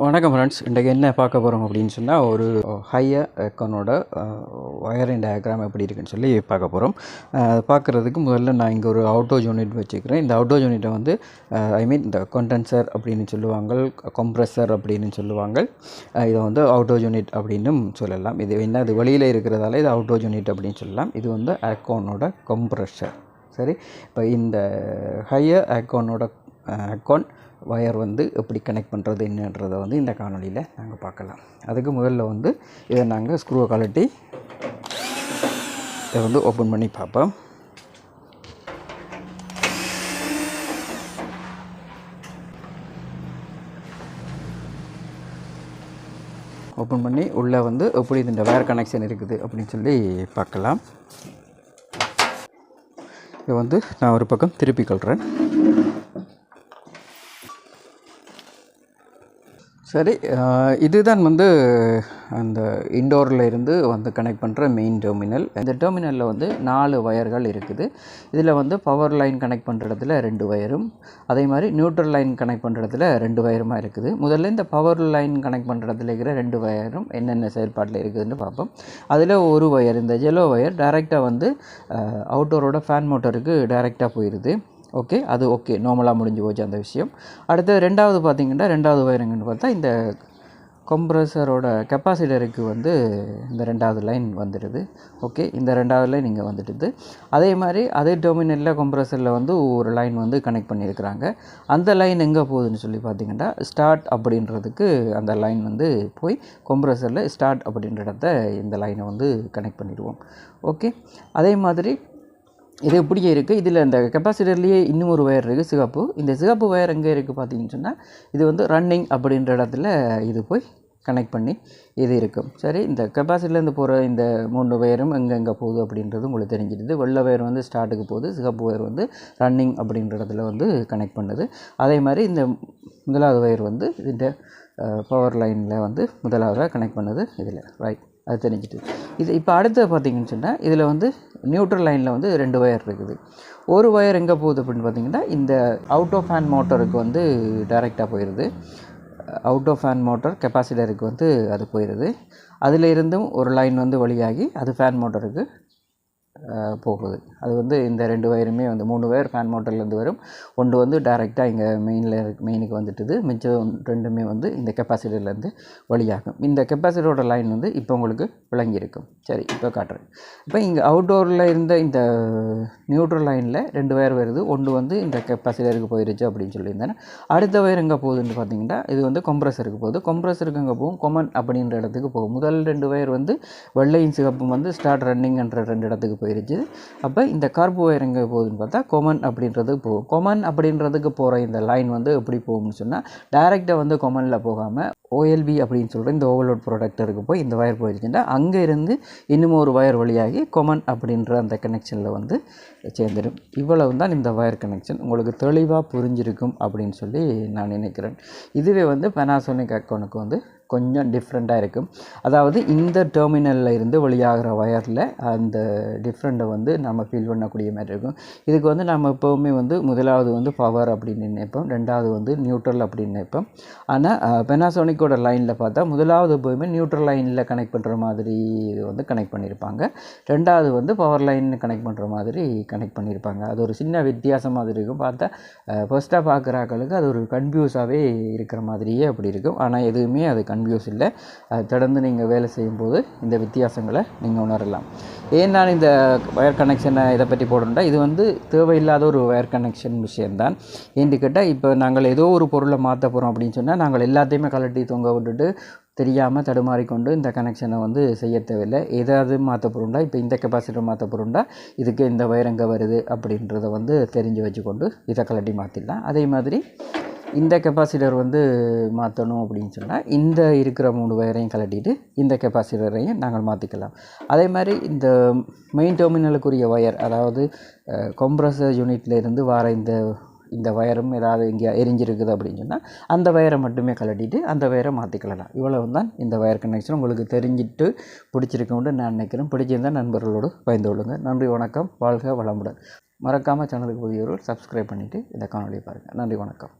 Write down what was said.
வணக்கம் ஃப்ரெண்ட்ஸ் இன்றைக்கு என்ன பார்க்க போகிறோம் அப்படின்னு சொன்னால் ஒரு ஹையர் எக்கனோட ஒயரிங் டயக்ராம் எப்படி இருக்குன்னு சொல்லி பார்க்க போகிறோம் அது பார்க்குறதுக்கு முதல்ல நான் இங்கே ஒரு அவுட்டோ யூனிட் வச்சுக்கிறேன். இந்த அவுட்டோ யூனிட்டை வந்து ஐ மீன் இந்த கொண்டன்சர் அப்படின்னு சொல்லுவாங்க கம்ப்ரெசர் அப்படின்னு சொல்லுவாங்க. இதை வந்து அவுட்டோ யூனிட் அப்படின்னும் சொல்லலாம். இது என்ன இது வெளியில் இருக்கிறதால இது அவுட்டோ யூனிட் அப்படின்னு சொல்லலாம். இது வந்து அக்கௌனோட கம்ப்ரெஷர் சரி? இப்போ இந்த ஹையர் அக்கௌனோட அக்கௌண்ட் ஒயர் வந்து எப்படி கனெக்ட் பண்ணுறது என்னன்றதை வந்து இந்த காணொளியில் நாங்கள் பார்க்கலாம். அதுக்கு முதல்ல வந்து இதை நாங்கள் ஸ்க்ரூவை கழட்டி இதை வந்து ஓப்பன் பண்ணி பார்ப்போம். ஓப்பன் பண்ணி உள்ளே வந்து எப்படி இந்த வேர் கனெக்ஷன் இருக்குது அப்படின்னு சொல்லி பார்க்கலாம். இதை வந்து நான் ஒரு பக்கம் திருப்பி கொள்கிறேன் சரி இதுதான் வந்து அந்த இண்டோரில் இருந்து வந்து கனெக்ட் பண்ணுற மெயின் டெர்மினல் இந்த டெர்மினலில் வந்து நாலு ஒயர்கள் இருக்குது. இதில் வந்து பவர் லைன் கனெக்ட் பண்ணுற இடத்துல ரெண்டு ஒயரும் அதே மாதிரி நியூட்ரல் லைன் கனெக்ட் பண்ணுற இடத்துல ரெண்டு ஒயருமாக இருக்குது. முதல்ல இந்த பவர் லைன் கனெக்ட் பண்ணுற இடத்துல இருக்கிற ரெண்டு ஒயரும் என்னென்ன செயல்பாட்டில் இருக்குதுன்னு பார்ப்போம். அதில் ஒரு ஒயர் இந்த ஜெலோ ஒயர் டைரெக்டாக வந்து அவுட்டோரோட ஃபேன் மோட்டருக்கு டைரெக்டாக போயிடுது ஓகே அது ஓகே நார்மலாக முடிஞ்சு போச்சு அந்த விஷயம். அடுத்து ரெண்டாவது பார்த்தீங்கன்னா ரெண்டாவது வயருங்கன்னு பார்த்தா இந்த கம்ப்ரஸரோட கெப்பாசிட்டருக்கு வந்து இந்த ரெண்டாவது லைன் வந்துடுது. ஓகே இந்த ரெண்டாவது லைன் இங்கே வந்துடுது. அதே மாதிரி அதே டொமினலில் கம்ப்ரஸரில் வந்து ஒரு லைன் வந்து கனெக்ட் பண்ணியிருக்கிறாங்க. அந்த லைன் எங்கே போகுதுன்னு சொல்லி பார்த்தீங்கன்னா ஸ்டார்ட் அப்படின்றதுக்கு அந்த லைன் வந்து போய் கம்ப்ரஸரில் ஸ்டார்ட் அப்படின்ற இடத்த இந்த லைனை வந்து கனெக்ட் பண்ணிடுவோம். ஓகே அதே மாதிரி இது இப்படியே இருக்குது இதில் இந்த கெப்பாசிட்டர்லேயே இன்னும் ஒரு ஒயர் இருக்குது சிகப்பு. இந்த சிகப்பு ஒயர் எங்கே இருக்குது பார்த்தீங்கன்னு சொன்னால் இது வந்து ரன்னிங் அப்படின்ற இடத்துல இது போய் கனெக்ட் பண்ணி இது இருக்கும் சரி இந்த கெப்பாசிட்டிலேருந்து போகிற இந்த மூணு வயரும் எங்கெங்கே போகுது அப்படின்றது உங்களுக்கு தெரிஞ்சிடுது. வெள்ளை வயர் வந்து ஸ்டார்ட்டுக்கு போகுது சிகப்பு வயர் வந்து ரன்னிங் அப்படின்ற இடத்துல வந்து கனெக்ட் பண்ணுது. அதே மாதிரி இந்த முதலாவது வயர் வந்து இந்த பவர் லைனில் வந்து முதலாவதாக கனெக்ட் பண்ணுது இதில். ரைட் அது தெரிஞ்சிட்டு. இது இப்போ அடுத்து பார்த்தீங்கன்னு சொன்னால் இதில் வந்து நியூட்ரல் லைனில் வந்து ரெண்டு ஒயர் இருக்குது. ஒரு ஒயர் எங்கே போகுது அப்படின்னு பார்த்தீங்கன்னா இந்த அவுட் ஆஃப் ஃபேன் மோட்டருக்கு வந்து டைரெக்டாக போயிடுது அவுட் ஆஃப் ஃபேன் மோட்டர் கெப்பாசிட்டருக்கு வந்து அது போயிடுது அதில் இருந்தும் ஒரு லைன் வந்து வழியாகி அது ஃபேன் மோட்டருக்கு போகுது. அது வந்து இந்த ரெண்டு வயருமே வந்து மூணு வயர் ஃபேன் மோட்டர்லேருந்து வரும். ஒன்று வந்து டைரெக்டாக இங்கே மெயினில் மெயினுக்கு வந்துட்டுது. மிச்சம் ரெண்டுமே வந்து இந்த கெப்பாசிட்டர்லேருந்து வழியாகும். இந்த கெப்பாசிட்டரோட லைன் வந்து இப்போ உங்களுக்கு விளங்கியிருக்கும். சரி இப்போ காட்டுறேன். இப்போ இங்கே அவுட்டோரில் இருந்த இந்த நியூட்ரல் லைனில் ரெண்டு வயர் வருது. ஒன்று வந்து இந்த கெப்பாசிட்டருக்கு போயிருச்சு அப்படின்னு சொல்லியிருந்தேன். அடுத்த வயர் எங்கே போகுதுன்னு பார்த்தீங்கன்னா இது வந்து கொம்ப்ரஸருக்கு போகுது. கொம்ப்ரஸருக்கு எங்கே போகும்? கொமன் அப்படின்ற இடத்துக்கு போகும். முதல் ரெண்டு வயர் வந்து வெள்ளையும் சிகப்பும் வந்து ஸ்டார்ட் ரன்னிங்ன்ற ரெண்டு இடத்துக்கு போயிருச்சு. அப்போ இந்த கார்பு ஒயர் எங்கே போகுதுன்னு பார்த்தா கொமன் அப்படின்றதுக்கு போகும் கொமன் அப்படின்றதுக்கு போகிற இந்த லைன் வந்து எப்படி போகும்னு சொன்னால் டைரெக்டாக வந்து கொமனில் போகாமல் ஓஎல்பி அப்படின்னு சொல்கிற இந்த ஓவர்லோட் ப்ராடக்டருக்கு போய் இந்த வயர் போயிருச்சுன்னா அங்கே இருந்து இன்னும் ஒரு வயர் வழியாகி கொமன் அப்படின்ற அந்த கனெக்ஷனில் வந்து சேர்ந்துடும் இவ்வளவு தான் இந்த வயர் கனெக்ஷன் உங்களுக்கு தெளிவாக புரிஞ்சிருக்கும் அப்படின்னு சொல்லி நான் நினைக்கிறேன். இதுவே வந்து பெனாசோனிக் அக்கௌண்ட்டுக்கு வந்து கொஞ்சம் டிஃப்ரெண்ட்டாக இருக்கும். அதாவது இந்த டெர்மினலில் இருந்து வெளியாகிற ஒயரில் அந்த டிஃப்ரெண்ட்டை வந்து நம்ம ஃபீல் பண்ணக்கூடிய மாதிரி இருக்கும். இதுக்கு வந்து நம்ம எப்போவுமே வந்து முதலாவது வந்து பவர் அப்படின்னு நினைப்போம். ரெண்டாவது வந்து நியூட்ரல் அப்படின்னு நினைப்போம். ஆனால் பெனாசோனிக்கோட லைனில் பார்த்தா முதலாவது எப்போவுமே நியூட்ரல் லைனில் கனெக்ட் பண்ணுற மாதிரி இது வந்து கனெக்ட் பண்ணியிருப்பாங்க ரெண்டாவது வந்து பவர் லைன் கனெக்ட் பண்ணுற மாதிரி கனெக்ட் பண்ணியிருப்பாங்க அது ஒரு சின்ன வித்தியாசம் மாதிரி இருக்கும். பார்த்தா ஃபர்ஸ்ட்டாக பார்க்குறாக்களுக்கு அது ஒரு கன்ஃபியூஸாகவே இருக்கிற மாதிரியே அப்படி இருக்கும். ஆனால் எதுவுமே அது கன்ஃபியூஸ் இல்லை. அது தொடர்ந்து நீங்கள் வேலை செய்யும்போது இந்த வித்தியாசங்களை நீங்கள் உணரலாம். ஏன் நான் இந்த ஒயர் கனெக்ஷனை இதை பற்றி போடுறேன்டா? இது வந்து தேவையில்லாத ஒரு ஒயர் கனெக்ஷன் விஷயம்தான். ஏன்னு கேட்டால் இப்போ நாங்கள் ஏதோ ஒரு பொருளை மாற்ற போகிறோம் அப்படின்னு சொன்னால் நாங்கள் எல்லாத்தையுமே கலட்டி தொங்க விட்டுட்டு தெரியாமல் தடுமாறிக்கொண்டு இந்த கனெக்ஷனை வந்து செய்ய தேவையில்லை. ஏதாவது மாற்ற போகிறோம்டா இப்போ இந்த கெப்பாசிட்டர் மாற்ற போகிறோம்டா இதுக்கு இந்த வயர் எங்கே வருது? அப்படின்றத வந்து தெரிஞ்சு வச்சுக்கொண்டு இதை கலட்டி மாற்றிடலாம் அதே மாதிரி இந்த கெப்பாசிட்டர் வந்து மாற்றணும் அப்படின்னு சொன்னால் இந்த இருக்கிற மூணு வயரையும் கலட்டிட்டு இந்த கெப்பாசிட்டரையும் நாங்கள் மாற்றிக்கலாம் அதே மாதிரி இந்த மெயின் டெர்மினலுக்குரிய ஒயர் அதாவது கொம்ப்ரஸர் யூனிட்டில் இருந்து வர இந்த இந்த வயரும் ஏதாவது இங்கே எரிஞ்சிருக்குது அப்படின்னு சொன்னால் அந்த வயரை மட்டுமே கலட்டிட்டு அந்த வயரை மாற்றிக்கலாம் இவ்வளவு தான் இந்த வயர் கனெக்ஷன் உங்களுக்கு தெரிஞ்சிட்டு பிடிச்சிருக்கோம்னு நான் நினைக்கிறேன். பிடிச்சிருந்தால் நண்பர்களோடு பயந்து கொள்ளுங்கள் நன்றி வணக்கம். வாழ்க வளமுடன். மறக்காமல் சேனலுக்கு புதியவர்கள் சப்ஸ்கிரைப் பண்ணிவிட்டு இந்த காணொலியை பாருங்கள் நன்றி வணக்கம்.